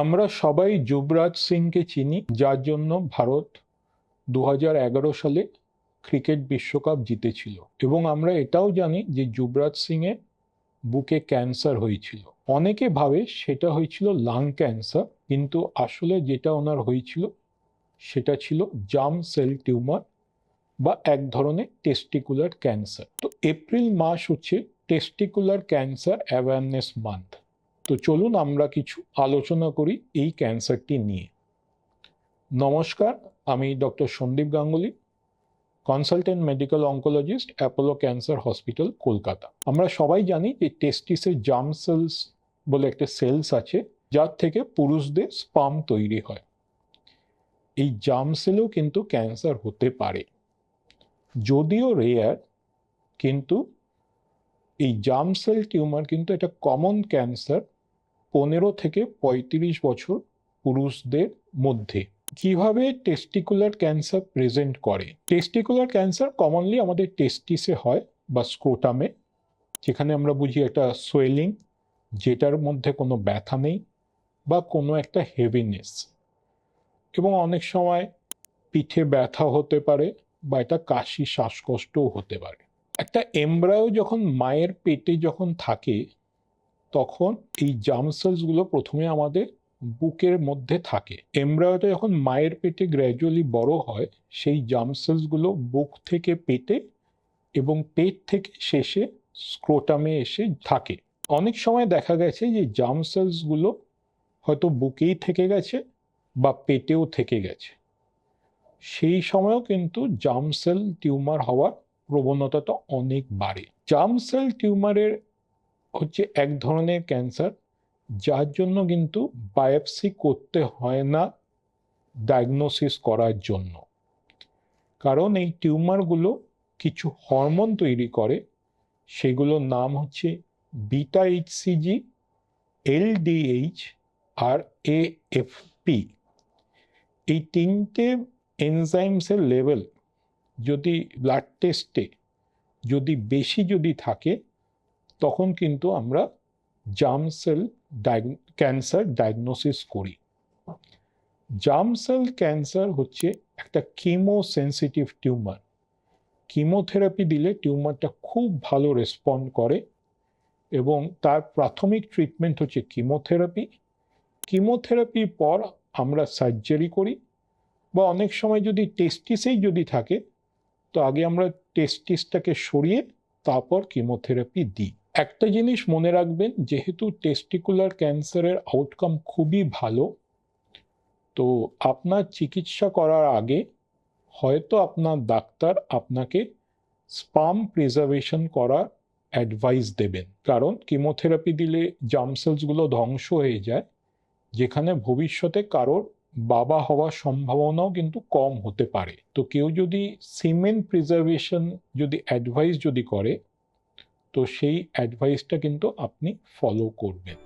আমরা সবাই যুবরাজ সিংকে চিনি, যার জন্য ভারত দু হাজার এগারো সালে ক্রিকেট বিশ্বকাপ জিতেছিল। এবং আমরা এটাও জানি যে যুবরাজ সিংয়ের বুকে ক্যান্সার হয়েছিল। অনেকে ভাবে সেটা হয়েছিল লাং ক্যান্সার, কিন্তু আসলে যেটা ওনার হয়েছিল সেটা ছিল জাম সেল টিউমার বা এক ধরনের টেস্টিকুলার ক্যান্সার। তো এপ্রিল মাস হচ্ছে টেস্টিকুলার ক্যান্সার অ্যাওয়ারনেস মান্থ। তো চলুন আমরা কিছু আলোচনা করি এই ক্যান্সারটি নিয়ে। নমস্কার, আমি doctor Sandip Ganguly, consultant medical oncologist Apollo cancer hospital, Kolkata. আমরা সবাই জানি যে টেস্টিসের জাম সেলস বলে একটা সেলস আছে, যার থেকে পুরুষদের স্পাম তৈরি হয়। এই জাম সেলেও কিন্তু ক্যান্সার হতে পারে। যদিও রেয়ার কিন্তু এই জাম সেল টিউমার কিন্তু এটা কমন ক্যান্সার পনেরো থেকে পঁয়ত্রিশ বছর পুরুষদের মধ্যে। কীভাবে টেস্টিকুলার ক্যান্সার প্রেজেন্ট করে? টেস্টিকুলার ক্যান্সার কমনলি আমাদের টেস্টিসে হয় বা স্ক্রোটামে যেখানে আমরা বুঝি একটা সোয়েলিং যেটার মধ্যে কোনো ব্যথা নেই বা কোনো একটা হেভিনেস এবং অনেক সময় পিঠে ব্যথা হতে পারে বা এটা কাশি, শ্বাসকষ্টও হতে পারে। একটা এমব্রায়ো যখন মায়ের পেটে যখন থাকে তখন এই জাম সেলসগুলো প্রথমে আমাদের বুকের মধ্যে থাকে। এমব্রায়োটা যখন মায়ের পেটে গ্র্যাজুয়ালি বড় হয়, সেই জাম সেলসগুলো বুক থেকে পেটে এবং পেট থেকে শেষে স্ক্রোটামে এসে থাকে। অনেক সময় দেখা গেছে যে জাম সেলসগুলো হয়তো বুকেই থেকে গেছে বা পেটেও থেকে গেছে। সেই সময়ও কিন্তু জাম সেল টিউমার হওয়ার প্রবণতাটা অনেক বাড়ে। জাম সেল টিউমারের হচ্ছে এক ধরনের ক্যান্সার, যার জন্য কিন্তু বায়োপসি করতে হয় না ডায়াগনোসিস করার জন্য। কারণ এই টিউমারগুলো কিছু হরমোন তৈরি করে, সেগুলোর নাম হচ্ছে বিটা এইচসিজি এলডিএইচ আর এএফপি এই তিনটে এনজাইমসের লেভেল যদি ব্লাড টেস্টে যদি বেশি যদি থাকে তখন কিন্তু আমরা জাম সেল ক্যান্সার ডায়াগনোসিস করি। জাম সেল ক্যান্সার হচ্ছে একটা কিমো সেন্সিটিভ টিউমার কিমোথেরাপি দিলে টিউমারটা খুব ভালো রেসপন্ড করে এবং তার প্রাথমিক ট্রিটমেন্ট হচ্ছে কিমোথেরাপি কিমোথেরাপির পর আমরা সার্জারি করি বা অনেক সময় যদি টেস্টিসেই যদি থাকে, তো আগে আমরা টেস্টিসটাকে সরিয়ে তারপর কিমোথেরাপি দিই। একটা জিনিস মনে রাখবেন, যেহেতু টেস্টিকুলার ক্যান্সারের আউটকাম খুবই ভালো, তো আপনার চিকিৎসা করার আগে হয়তো আপনার ডাক্তার আপনাকে স্পাম প্রিজার্ভেশন করার অ্যাডভাইস দেবেন। কারণ কিমোথেরাপি দিলে জামসেলসগুলো ধ্বংস হয়ে যায়, যেখানে ভবিষ্যতে কারোর বাবা হওয়ার সম্ভাবনাও কিন্তু কম হতে পারে। তো কেউ যদি সিমেন্ট প্রিজার্ভেশন যদি অ্যাডভাইস যদি করে তো সেই অ্যাডভাইসটা কিন্তু আপনি ফলো করবেন